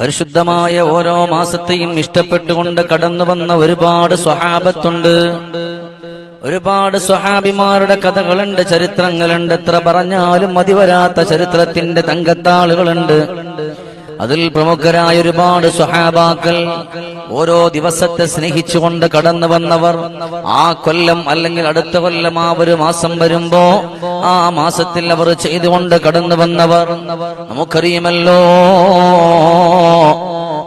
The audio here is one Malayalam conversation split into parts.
പരിശുദ്ധമായ ഓരോ മാസത്തെയും ഇഷ്ടപ്പെട്ടുകൊണ്ട് കടന്നു വന്ന ഒരുപാട് സ്വഹാബത്തുണ്ട്. ഒരുപാട് സ്വഹാബിമാരുടെ കഥകളുണ്ട് ചരിത്രങ്ങളുണ്ട്. എത്ര പറഞ്ഞാലും മതി വരാത്ത ചരിത്രത്തിന്റെ തങ്കത്താളുകളുണ്ട്. അതിൽ പ്രമുഖരായ ഒരുപാട് സ്വഹാബാക്കൾ ഓരോ ദിവസത്തെ സ്നേഹിച്ചുകൊണ്ട് കടന്നു വന്നവർ ആ കൊല്ലം അല്ലെങ്കിൽ അടുത്ത കൊല്ലം ആ ഒരു മാസം വരുമ്പോ ആ മാസത്തിൽ അവർ ചെയ്തുകൊണ്ട് കടന്നു വന്നവർ നമുക്കറിയുമല്ലോ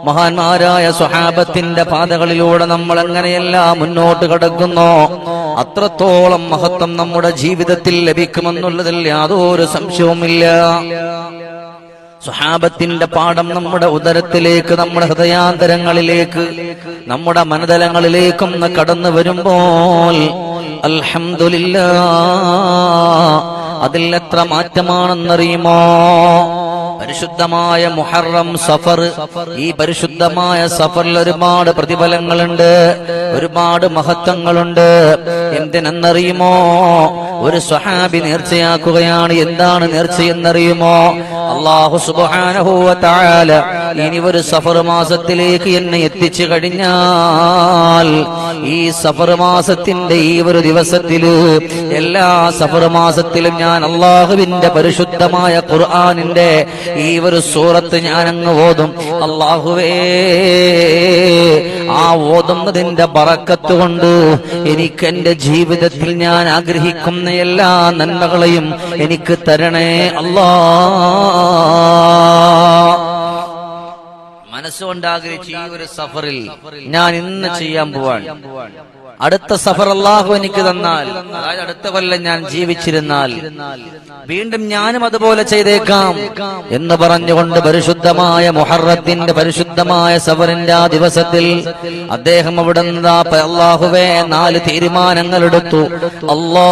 മഹാന്മാരായ സ്വഹാബത്തിന്റെ പാതകളിലൂടെ നമ്മൾ എങ്ങനെയെല്ലാം മുന്നോട്ട് കടക്കുന്നു? അത്രത്തോളം മഹത്വം നമ്മുടെ ജീവിതത്തിൽ ലഭിക്കുമെന്നുള്ളതിൽ യാതൊരു സംശയവുമില്ല. സ്വഹാബത്തിന്റെ പാഠം നമ്മുടെ ഉദരത്തിലേക്ക് നമ്മുടെ ഹൃദയാന്തരങ്ങളിലേക്ക് നമ്മുടെ മനതലങ്ങളിലേക്കൊന്ന് കടന്നു വരുമ്പോൾ അൽഹംദുലില്ല അതിൽ എത്ര മാറ്റമാണെന്നറിയുമോ? പരിശുദ്ധമായ മുഹറം സഫർ. ഈ പരിശുദ്ധമായ സഫറിൽ ഒരുപാട് പ്രതിഫലങ്ങളുണ്ട്. ഒരുപാട് മഹത്വങ്ങളുണ്ട്. എന്തിനെന്നറിയുമോ? ഒരു സ്വഹാബി നേർച്ചയാക്കുകയാണ്. എന്താണ് നേർച്ചയെന്നറിയുമോ? അള്ളാഹു സുബാനഹൂവത്താല താല ഇനി ഒരു സഫർ മാസത്തിലേക്ക് എന്നെ എത്തിച്ചു കഴിഞ്ഞാൽ ഈ സഫർ മാസത്തിന്റെ ഈ ഒരു ദിവസത്തിൽ എല്ലാ സഫർ മാസത്തിലും ഞാൻ അള്ളാഹുവിന്റെ പരിശുദ്ധമായ ഖുർആാനിന്റെ ഈ ഒരു സൂറത്ത് ഞാനങ്ങ് ഓതും. അള്ളാഹുവേ ആ ഓതുന്നതിന്റെ ബറക്കത്ത് കൊണ്ട് എനിക്ക് എന്റെ ജീവിതത്തിൽ ഞാൻ ആഗ്രഹിക്കുന്ന എല്ലാ നന്മകളെയും എനിക്ക് തരണേ അല്ലാ. മനസ്സുകൊണ്ട് ആഗ്രഹിച്ച ഈ ഒരു സഫറിൽ ഞാൻ ഇന്ന് ചെയ്യാൻ പോവാൻ അടുത്ത സഫർ അള്ളാഹു എനിക്ക് തന്നാൽ. അടുത്ത കൊല്ലം ഞാൻ ജീവിച്ചിരുന്നാൽ. വീണ്ടും ഞാനും അതുപോലെ ചെയ്തേക്കാം എന്ന് പറഞ്ഞുകൊണ്ട് പരിശുദ്ധമായ മൊഹറത്തിന്റെ പരിശുദ്ധമായ സഫറിന്റെ ആ ദിവസത്തിൽ അദ്ദേഹം അവിടെ അള്ളാഹുവേ നാല് തീരുമാനങ്ങൾ എടുത്തു. അല്ലാ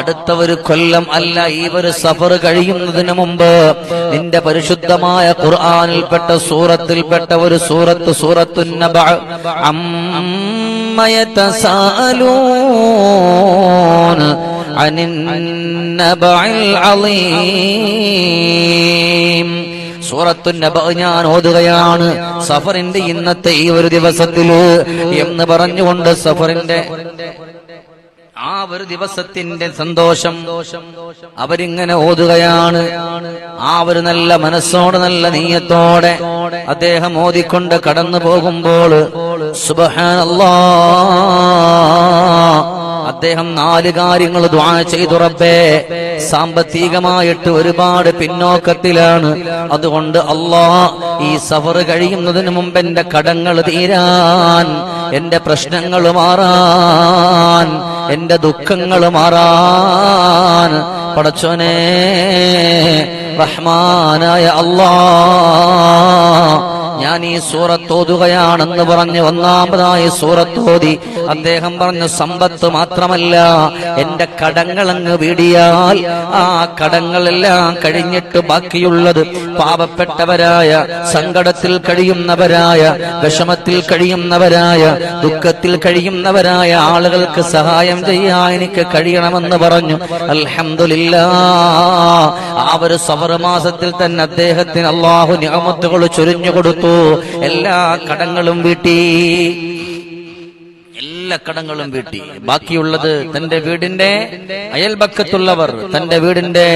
അടുത്ത ഒരു കൊല്ലം അല്ല ഈ ഒരു സഫർ കഴിയുന്നതിന് മുമ്പ് നിന്റെ പരിശുദ്ധമായ ഖുർആനിൽപ്പെട്ട സൂറത്തിൽപ്പെട്ട ഒരു സൂറത്ത് സൂറത്തു അളീം സൂറത്തു ഞാൻ ഓതുകയാണ് സഫറിന്റെ ഇന്നത്തെ ഈ ഒരു ദിവസത്തിൽ എന്ന് പറഞ്ഞുകൊണ്ട് സഫറിന്റെ ആ ഒരു ദിവസത്തിന്റെ സന്തോഷം അവരിങ്ങനെ ഓതുകയാണ്. ആ ഒരു നല്ല മനസ്സോട് നല്ല നീയത്തോടെ അദ്ദേഹം ഓതിക്കൊണ്ട് കടന്നു പോകുമ്പോൾ അദ്ദേഹം നാല് കാര്യങ്ങൾ ചെയ്തുറപ്പേ ചെയ്തു റബ്ബേ. സാമ്പത്തികമായിട്ട് ഒരുപാട് പിന്നോക്കത്തിലാണ്. അതുകൊണ്ട് അള്ളാ ഈ സഫർ കഴിയുന്നതിന് മുമ്പ് എന്റെ കടങ്ങൾ തീരാൻ എന്റെ പ്രശ്നങ്ങൾ മാറാൻ എന്റെ ദുഃഖങ്ങൾ മാറാൻ. പടച്ചോനെ റഹ്മാനായ അള്ളാ ഞാൻ ഈ സൂറത്തോതുകയാണെന്ന് പറഞ്ഞ് ഒന്നാമതായി സൂറത്തോതി അദ്ദേഹം പറഞ്ഞു സമ്പത്ത് മാത്രമല്ല എന്റെ കടങ്ങളങ്ങ് വീടിയാൽ ആ കടങ്ങളെല്ലാം കഴിഞ്ഞിട്ട് ബാക്കിയുള്ളത് പാവപ്പെട്ടവരായ സങ്കടത്തിൽ കഴിയുന്നവരായ വിഷമത്തിൽ കഴിയുന്നവരായ ദുഃഖത്തിൽ കഴിയുന്നവരായ ആളുകൾക്ക് സഹായം ചെയ്യാൻ എനിക്ക് കഴിയണമെന്ന് പറഞ്ഞു. അലഹമില്ല ആ ഒരു സഫർ മാസത്തിൽ തന്നെ അദ്ദേഹത്തിന് അള്ളാഹു നിയമത്തുകൾ ചൊരിഞ്ഞു കൊടുത്തു. എല്ലാ കടങ്ങളും വീട്ടി. എല്ലാ കടങ്ങളും വീട്ടി. ബാക്കിയുള്ളത് തന്റെ വീടിന്റെ അയൽപക്കത്തുള്ളവർ തന്റെ വീടിന്റെ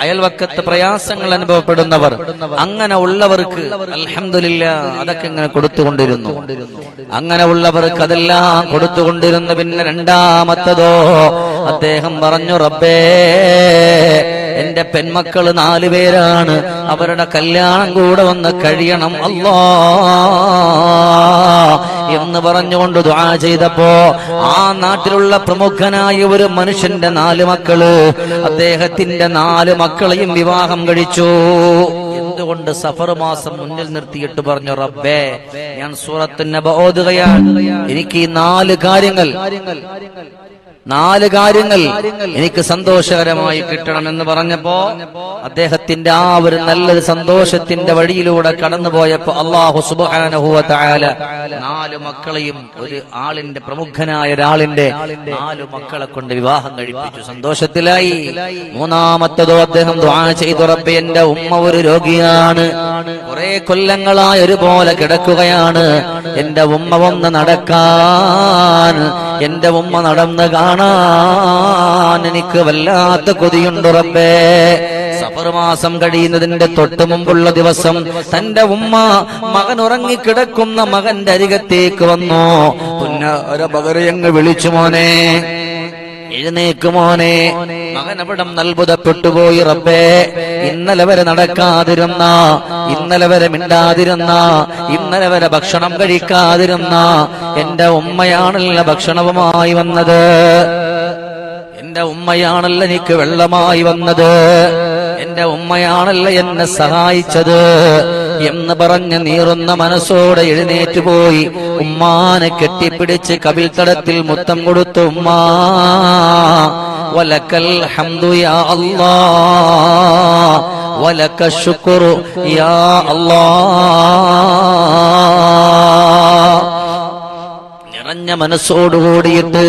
അയൽവക്കത്ത് പ്രയാസങ്ങൾ അനുഭവപ്പെടുന്നവർ. അങ്ങനെ ഉള്ളവർക്ക് അലഹമില്ല അതൊക്കെ ഇങ്ങനെ കൊടുത്തുകൊണ്ടിരുന്നു. അങ്ങനെ ഉള്ളവർക്ക് അതെല്ലാം കൊടുത്തുകൊണ്ടിരുന്നു. പിന്നെ രണ്ടാമത്തതോ അദ്ദേഹം പറഞ്ഞു റബ്ബേ എന്റെ പെൺമക്കൾ നാലു പേരാണ്. അവരുടെ കല്യാണം കൂടെ വന്ന് കഴിയണം. അല്ലാ എന്ന് പറഞ്ഞുകൊണ്ട് ദ്വാ ചെയ്തപ്പോ ആ നാട്ടിലുള്ള പ്രമുഖനായ ഒരു മനുഷ്യന്റെ നാല് മക്കൾ അദ്ദേഹത്തിന്റെ നാല് മക്കളെയും വിവാഹം കഴിച്ചു. എന്തുകൊണ്ട് സഫർ മാസം മുന്നിൽ നിർത്തിയിട്ട് പറഞ്ഞു റബ്ബേ ഞാൻ സൂറത്തിന്റെ ഓതുകയാണ്. എനിക്ക് ഈ നാല് കാര്യങ്ങൾ നാല് കാര്യങ്ങൾ എനിക്ക് സന്തോഷകരമായി കിട്ടണം എന്ന് പറഞ്ഞപ്പോ അദ്ദേഹത്തിന്റെ ആ ഒരു നല്ലൊരു സന്തോഷത്തിന്റെ വഴിയിലൂടെ കടന്നുപോയപ്പോ അള്ളാഹു സുബാനഹുവ താല നാല് മക്കളെയും ഒരു ആളിന്റെ പ്രമുഖനായ ഒരാളിന്റെ നാല് മക്കളെ കൊണ്ട് വിവാഹം കഴിപ്പിച്ചു. സന്തോഷത്തിലായി. മൂന്നാമത്തതോ അദ്ദേഹം ദ്വാ ചെയ്തു. റബ്ബെ എന്റെ ഉമ്മ ഒരു രോഗിയാണ്. കുറെ കൊല്ലങ്ങളായി ഒരുപോലെ കിടക്കുകയാണ്. എന്റെ ഉമ്മ വന്ന് നടക്കാൻ എന്റെ ഉമ്മ നടന്ന് കാണാൻ എനിക്ക് വല്ലാത്ത കൊതിയുണ്ടുറപ്പേ സഫർ മാസം കഴിയുന്നതിന്റെ തൊട്ട് മുമ്പുള്ള ദിവസം തന്റെ ഉമ്മ മകൻ ഉറങ്ങിക്കിടക്കുന്ന മകന്റെ അരികത്തേക്ക് വന്നു. ബകരയങ്ങ് വിളിച്ചു മോനെ. എഴുന്നേക്ക് മോനെ. മകനവിടം അവിടം പോയി റബ്ബേ. ഇന്നലെ വരെ നടക്കാതിരുന്ന ഇന്നലെ വരെ മിണ്ടാതിരുന്ന ഇന്നലെ വരെ ഭക്ഷണം കഴിക്കാതിരുന്ന എന്റെ ഉമ്മയാണല്ല ഭക്ഷണവുമായി വന്നത്. എന്റെ ഉമ്മയാണല്ല എനിക്ക് വെള്ളമായി വന്നത്. എന്റെ ഉമ്മയാണല്ല എന്നെ സഹായിച്ചത്. എന്ന് പറഞ്ഞ് നീറുന്ന മനസ്സോടെ എഴുന്നേറ്റ് പോയി. ഉമ്മാനെ കെട്ടിപ്പിടിച്ച് കവിൽത്തടത്തിൽ മുത്തം കൊടുത്തു ഉമ്മാ വലക്കൽ യാ അല്ലാ. നിറഞ്ഞ മനസ്സോടുകൂടിയിട്ട്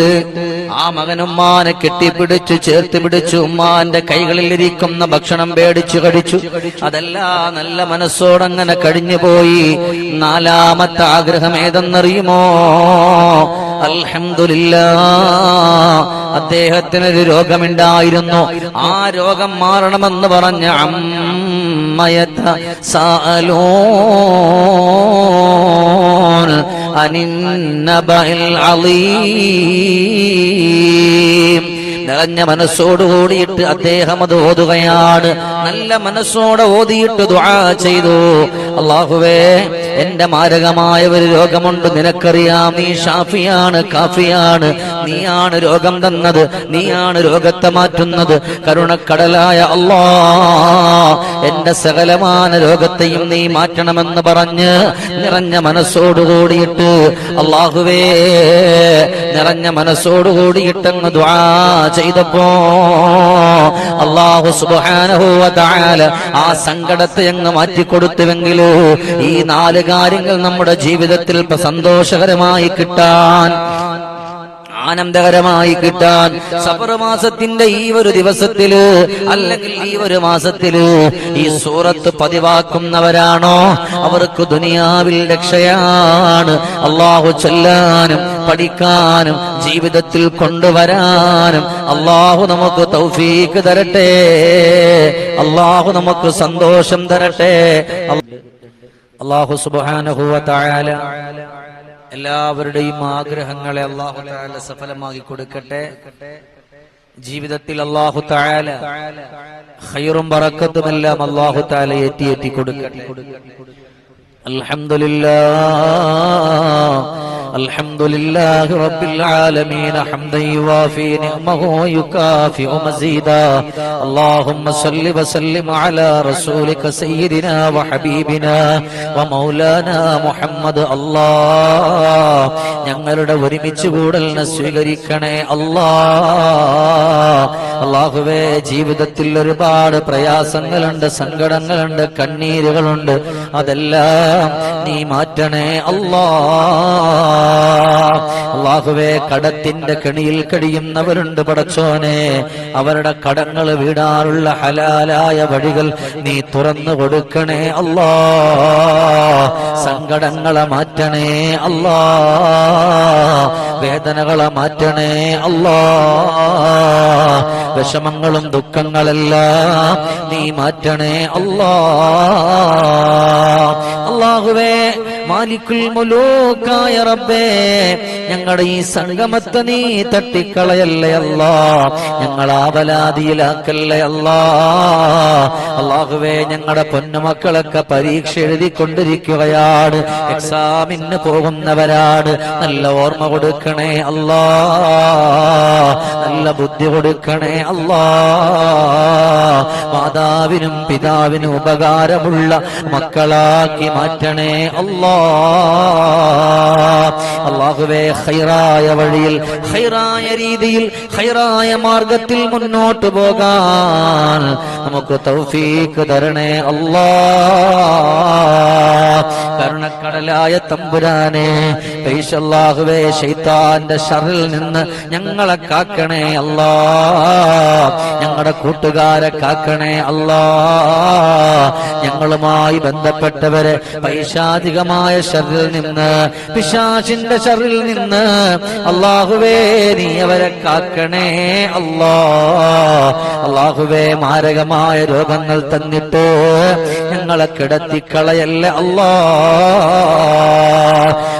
ആ മകനുമ്മാനെ കെട്ടിപ്പിടിച്ചു ചേർത്ത് പിടിച്ചു ഉമ്മാന്റെ കൈകളിൽ ഇരിക്കുന്ന ഭക്ഷണം പേടിച്ചു കഴിച്ചു അതല്ല നല്ല മനസ്സോടങ്ങനെ കഴിഞ്ഞുപോയി നാലാമത്തെ ആഗ്രഹം ഏതെന്നറിയുമോ? അൽഹംദുലില്ല. അദ്ദേഹത്തിനൊരു രോഗമുണ്ടായിരുന്നു. ആ രോഗം മാറണമെന്ന് പറഞ്ഞ അമ്മയത്ത സാലൂൻ النبأ العظيم നിറഞ്ഞ മനസ്സോടുകൂടിയിട്ട് അദ്ദേഹം അത് ഓതുകയാണ്. നല്ല മനസ്സോടെ ഓതിയിട്ട് ദുആ ചെയ്തു. അള്ളാഹുവേ എന്റെ മാരകമായ ഒരു രോഗമുണ്ട്. നിനക്കറിയാം നീ ഷാഫിയാണ് കാഫിയാണ്. നീയാണ് രോഗം തന്നത്. നീയാണ് രോഗത്തെ മാറ്റുന്നത്. കരുണക്കടലായ അള്ളാ എന്റെ സകലമാന രോഗത്തെയും നീ മാറ്റണമെന്ന് പറഞ്ഞ് നിറഞ്ഞ മനസ്സോട് കൂടിയിട്ട് അള്ളാഹുവേ നിറഞ്ഞ മനസ്സോടുകൂടിയിട്ടങ്ങ് ദ്വാ ചെയ്തപ്പോ അള്ളാഹു സുബാനഹുവ ആ സങ്കടത്തെ അങ്ങ് മാറ്റിക്കൊടുത്തുവെങ്കിലോ ഈ നാല് കാര്യങ്ങൾ നമ്മുടെ ജീവിതത്തിൽ സന്തോഷകരമായി കിട്ടാൻ ആനന്ദകരമായി കിട്ടാൻ സഫർ മാസത്തിന്റെ ഈ ഒരു ദിവസത്തിൽ അല്ലെങ്കിൽ ഈ ഒരു മാസത്തിൽ ഈ സൂറത്ത് പതിവാക്കുന്നവരാണോ? അവർക്ക് ദുനിയാവിൽ രക്ഷയാണ്. അള്ളാഹു ചൊല്ലാനും പഠിക്കാനും ജീവിതത്തിൽ കൊണ്ടുവരാനും അള്ളാഹു നമുക്ക് തൗഫീക്ക് തരട്ടെ. അള്ളാഹു നമുക്ക് സന്തോഷം തരട്ടെ. അള്ളാഹു സുബാനഹുവാല എല്ലാവരുടെയും ആഗ്രഹങ്ങളെ അള്ളാഹു താല സഫലമാക്കി കൊടുക്കട്ടെ. ജീവിതത്തിൽ അള്ളാഹു താല ഹൈറും പറക്കത്തുമെല്ലാം അള്ളാഹു താല എത്തി എത്തി കൊടുക്കട്ടെ അലഹമില്ല الحمد لله رب العالمين حمدا يوافي نعمه ويكافئ مزيدا اللهم صل وسلم على رسولك سيدنا وحبيبنا ومولانا محمد الله ഞങ്ങളുടെ ഒരുമിച്ച് കൂടലിനെ സ്വീകരിക്കണേ അല്ലാ അള്ളാഹുവേ ജീവിതത്തിൽ ഒരുപാട് പ്രയാസങ്ങളുണ്ട് സങ്കടങ്ങളുണ്ട് കണ്ണീരുകളുണ്ട്. അതെല്ലാം നീ മാറ്റണേ അല്ലാ അള്ളാഹുവേ കടത്തിന്റെ കെണിയിൽ കഴിയുന്നവരുണ്ട് പടച്ചോനെ. അവരുടെ കടങ്ങൾ വീടാറുള്ള ഹലാലായ വഴികൾ നീ തുറന്നു കൊടുക്കണേ അല്ലാ സങ്കടങ്ങളെ മാറ്റണേ അല്ലാ വേദനകളെ മാറ്റണേ അല്ലാ വിഷമങ്ങളും ദുഃഖങ്ങളെല്ലാം നീ മാറ്റണേ അല്ലാ. മാലിക്കുൽ മുലൂക്കായ റബ്ബേ ഞങ്ങളുടെ ഈ സംഗമത്തെ നീ തട്ടിക്കളയല്ലേ അല്ലാ? ഞങ്ങൾ ആവലാതിയിലാക്കല്ലേ അള്ളാഹുവേ ഞങ്ങളുടെ പൊന്നുമക്കളൊക്കെ പരീക്ഷ എഴുതിക്കൊണ്ടിരിക്കുകയാണ്. എക്സാമിന് പോകുന്നവരാണ്. നല്ല ഓർമ്മ കൊടുക്കണേ അല്ലാ. നല്ല ബുദ്ധി കൊടുക്കണേ അല്ലാ. മാതാവിനും പിതാവിനും ഉപകാരമുള്ള മക്കളാക്കി മാറ്റണേ അല്ലാ. അള്ളാഹുവേ ഹൈറായ വഴിയിൽ ഹൈറായ രീതിയിൽ ഹൈറായ മാർഗത്തിൽ മുന്നോട്ട് പോകാൻ നമുക്ക് തൗഫീക്ക് തരണേ അല്ലാ. കരുണക്കടലായ തമ്പുരാനെ പൈസല്ലാഹുവേ ശൈത്താന്റെ ഷറിൽ നിന്ന് ഞങ്ങളെ കാക്കണേ അല്ലാ. ഞങ്ങളുടെ കൂട്ടുകാരെ കാക്കണേ അല്ലാ. ഞങ്ങളുമായി ബന്ധപ്പെട്ടവരെ പൈശാചികമായ ഷറിൽ നിന്ന് പിശാചിന്റെ ഷറിൽ നിന്ന് അള്ളാഹുവേ നീ അവരെ കാക്കണേ അല്ലാ അള്ളാഹുവേ മാരകമായ രോഗങ്ങൾ തന്നിട്ട് ഞങ്ങളെ കിടത്തിക്കളയല്ലേ അല്ലാ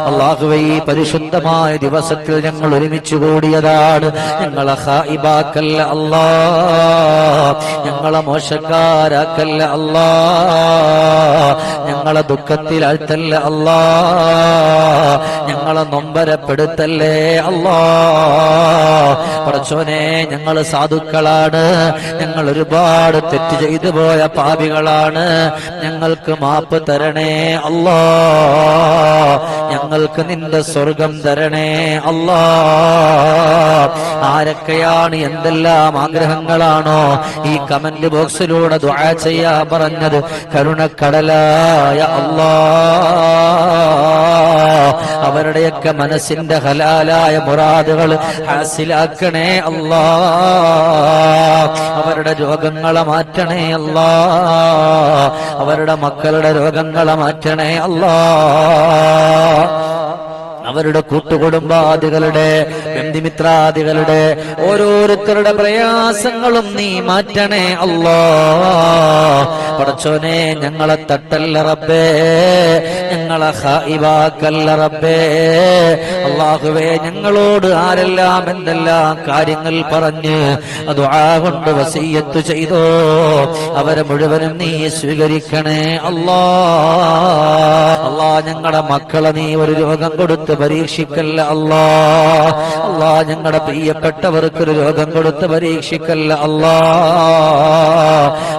അള്ളാഹുവേ ഈ പരിശുദ്ധമായ ദിവസത്തിൽ ഞങ്ങൾ ഒരുമിച്ച് കൂടിയതാണ്. ഞങ്ങളെ ഹായിബാക്കല്ല അല്ലാ. ഞങ്ങളെ മോശക്കാരാക്കല്ല അല്ലാ. ഞങ്ങളെ ദുഃഖത്തിൽ അഴുത്തല്ല അല്ലാ. ഞങ്ങളെ നൊമ്പരപ്പെടുത്തല്ലേ അല്ലാ. പടച്ചോനെ ഞങ്ങൾ സാധുക്കളാണ്. ഞങ്ങൾ ഒരുപാട് തെറ്റ് ചെയ്തു പോയ പാപികളാണ്. ഞങ്ങൾക്ക് മാപ്പ് തരണേ അല്ലാ. ഞങ്ങൾക്ക് നിന്റെ സ്വർഗം തരണേ അല്ലാ. ആരൊക്കെയാണ് എന്തെല്ലാം ആഗ്രഹങ്ങളാണോ ഈ കമന്റ് ബോക്സിലൂടെ ദുആ ചെയ്യാ പറഞ്ഞത്. കരുണക്കടലായ അല്ലാ. അവരുടെയൊക്കെ മനസ്സിന്റെ ഹലാലായ മുറാദുകൾ ഹാസിലാക്കണേ അല്ലാ. അവരുടെ രോഗങ്ങളെ മാറ്റണേ അല്ലാ. അവരുടെ മക്കളുടെ രോഗങ്ങളെ മാറ്റണേ അല്ലാ. അവരുടെ കൂട്ടുകുടുംബാദികളുടെ ബന്ധിമിത്രാദികളുടെ ഓരോരുത്തരുടെ പ്രയാസങ്ങളും നീ മാറ്റണേ അല്ലോ. പടച്ചോനെ ഞങ്ങളെ തട്ടല്ല റബ്ബേ. ഞങ്ങളെ ഹൈവാക്കല്ല റബ്ബേ. അള്ളാഹുവേ ഞങ്ങളോട് ആരെല്ലാം എന്തെല്ലാം കാര്യങ്ങൾ പറഞ്ഞ് അത് ആ കൊണ്ട് വസീയത്ത് ചെയ്തോ അവരെ മുഴുവനും നീ സ്വീകരിക്കണേ അല്ലാ. അല്ലാ ഞങ്ങളുടെ മക്കളെ നീ ഒരു രോഗം കൊടുത്ത് പരീക്ഷിക്കല്ല അല്ലാ. അല്ലാ ഞങ്ങളുടെ പ്രിയപ്പെട്ടവർക്ക് ഒരു രോഗം കൊടുത്ത് പരീക്ഷിക്കല്ല അല്ലാ.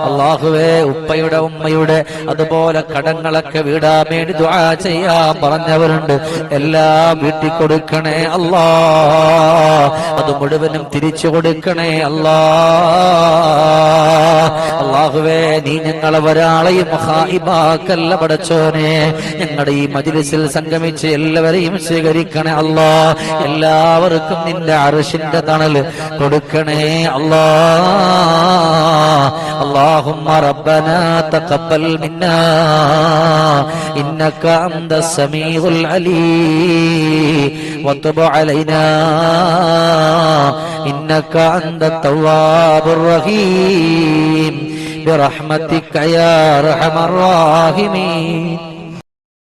അള്ളാഹുവേ ഉപ്പയുടെ ഉമ്മയുടെ അതുപോലെ കടങ്ങളൊക്കെ വീടാൻ വേണ്ടി ദുആ ചെയ്യാൻ പറഞ്ഞവരുണ്ട്. എല്ലാം വീട്ടിൽ കൊടുക്കണേ അല്ലാ. അത് മുഴുവനും തിരിച്ചു കൊടുക്കണേ അല്ലാ. അള്ളാഹുവേ നീ ഞങ്ങളെ ഒരാളെയും പടച്ചോനെ. ഞങ്ങളുടെ ഈ മജിലിസിൽ സംഗമിച്ച് എല്ലാവരെയും സ്വീകരിക്കണേ അല്ലാ എല്ലാവർക്കും നിന്റെ അറുഷിന്റെ തണല് കൊടുക്കണേ അല്ലാ اللهم ربنا تقبل منا إنك أنت السميع العليم وتب علينا إنك أنت التواب الرحيم برحمتك يا أرحم الراحمين